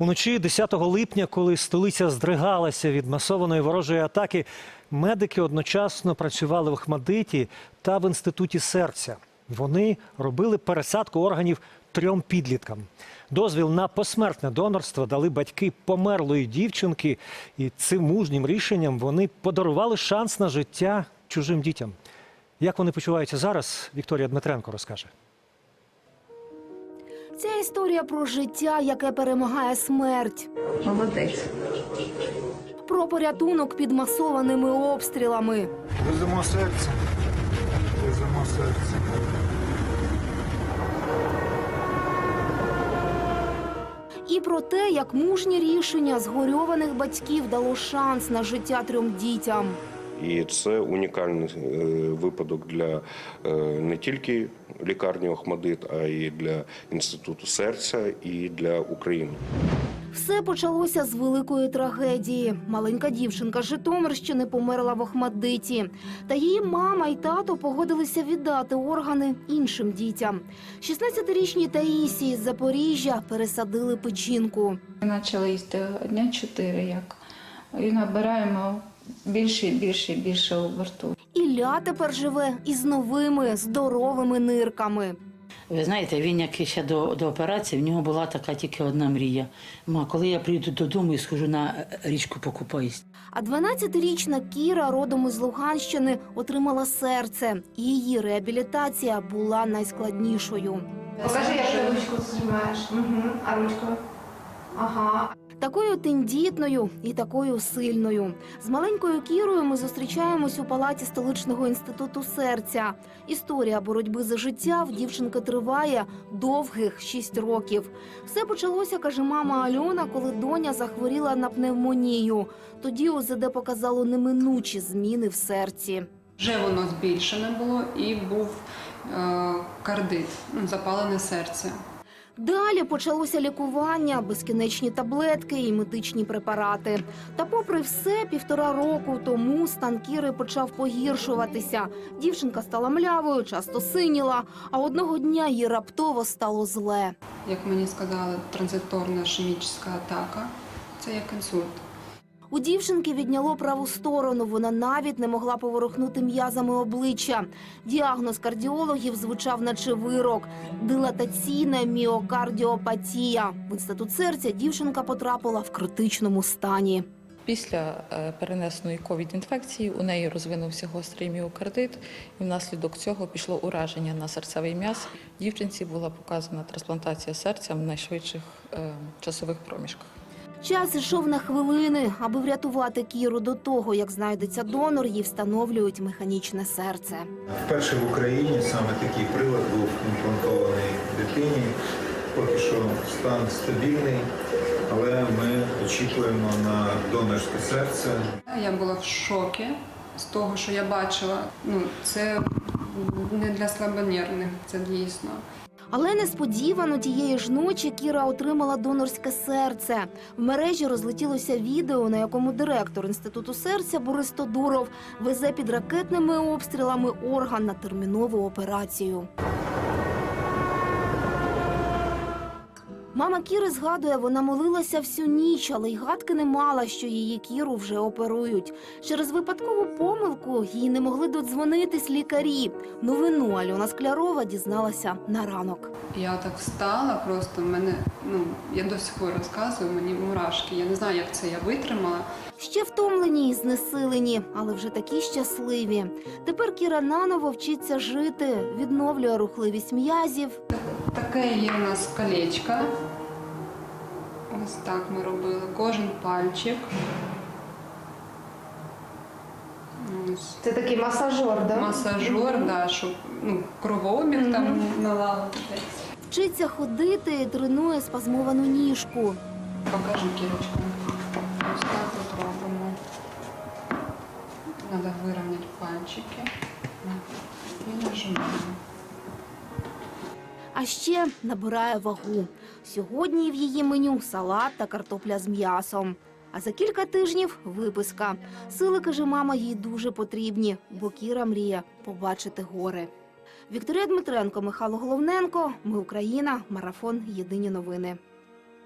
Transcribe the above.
Уночі 10 липня, коли столиця здригалася від масованої ворожої атаки, медики одночасно працювали в Ахмадиті та в інституті серця. Вони робили пересадку органів трьом підліткам. Дозвіл на посмертне донорство дали батьки померлої дівчинки, і цим мужнім рішенням вони подарували шанс на життя чужим дітям. Як вони почуваються зараз, Вікторія Дмитренко розкаже. Ця історія про життя, яке перемагає смерть, Молодець. про порятунок під масованими обстрілами, Веземо серце. Веземо серце. і про те, як мужнє рішення згорьованих батьків дало шанс на життя трьом дітям. І це унікальний е, випадок для е, не тільки лікарні Охмадит, а й для інституту серця і для України. Все почалося з великої трагедії. Маленька дівчинка Житомирщини померла в Охмадиті. Та її мама і тато погодилися віддати органи іншим дітям. 16-річній Таїсі з Запоріжжя пересадили печінку. Почали їсти дня чотири, як і набираємо більше більше більше оберту. Ілля тепер живе із новими здоровими нирками. Ви знаєте, він як ще до, до операції, в нього була така тільки одна мрія. Ма, коли я прийду додому і схожу на річку покупаюсь. А 12-річна Кіра, родом із Луганщини, отримала серце. Її реабілітація була найскладнішою. Покажи, як ти ручку зжимаєш. Угу. А ручку? Ага. Такою тендітною і такою сильною. З маленькою Кірою ми зустрічаємось у палаті столичного інституту серця. Історія боротьби за життя в дівчинки триває довгих шість років. Все почалося, каже мама Альона, коли доня захворіла на пневмонію. Тоді ОЗД показало неминучі зміни в серці. Вже воно збільшене було і був е, кардит, ну, запалене серце. Далі почалося лікування, безкінечні таблетки і медичні препарати. Та, попри все, півтора року тому стан Кіри почав погіршуватися. Дівчинка стала млявою, часто синіла, а одного дня їй раптово стало зле. Як мені сказали, транзиторна ішемічна атака це як інсульт. У дівчинки відняло праву сторону. Вона навіть не могла поворухнути м'язами обличчя. Діагноз кардіологів звучав, наче вирок дилатаційна міокардіопатія. В інститут серця дівчинка потрапила в критичному стані. Після е, перенесеної ковід-інфекції у неї розвинувся гострий міокардит, і внаслідок цього пішло ураження на серцевий м'яз. Дівчинці була показана трансплантація серця в найшвидших е, часових проміжках. Час йшов на хвилини, аби врятувати Кіру до того, як знайдеться донор, їй встановлюють механічне серце. Вперше в Україні саме такий прилад був імплантований дитині. Поки що стан стабільний, але ми очікуємо на донорське серце. Я була в шокі з того, що я бачила. Ну, це не для слабонервних, це дійсно. Але несподівано тієї ж ночі Кіра отримала донорське серце. В мережі розлетілося відео, на якому директор інституту серця Борис Тодуров везе під ракетними обстрілами орган на термінову операцію. Мама Кіри згадує, вона молилася всю ніч, але й гадки не мала, що її Кіру вже оперують. Через випадкову помилку їй не могли додзвонитись лікарі. Новину Альона Склярова дізналася на ранок. Я так встала, просто мене, ну, я до сих пор розказую, мені мурашки. Я не знаю, як це я витримала. Ще втомлені і знесилені, але вже такі щасливі. Тепер Кіра наново вчиться жити, відновлює рухливість м'язів. Таке є у нас колечко. Ось так ми робили. Кожен пальчик. Ось. Це такий масажор, да? Масажер, да, щоб ну, кровообіг там налагодити. Вчиться ходити і тренує спазмовану ніжку. Покажи кірочку. Ось так от робимо. Треба вирівняти пальчики. І нажимаємо. А ще набирає вагу. Сьогодні в її меню салат та картопля з м'ясом. А за кілька тижнів виписка. Сили, каже мама, їй дуже потрібні, бо Кіра мріє побачити гори. Вікторія Дмитренко, Михайло Головненко. Ми Україна. Марафон. Єдині новини.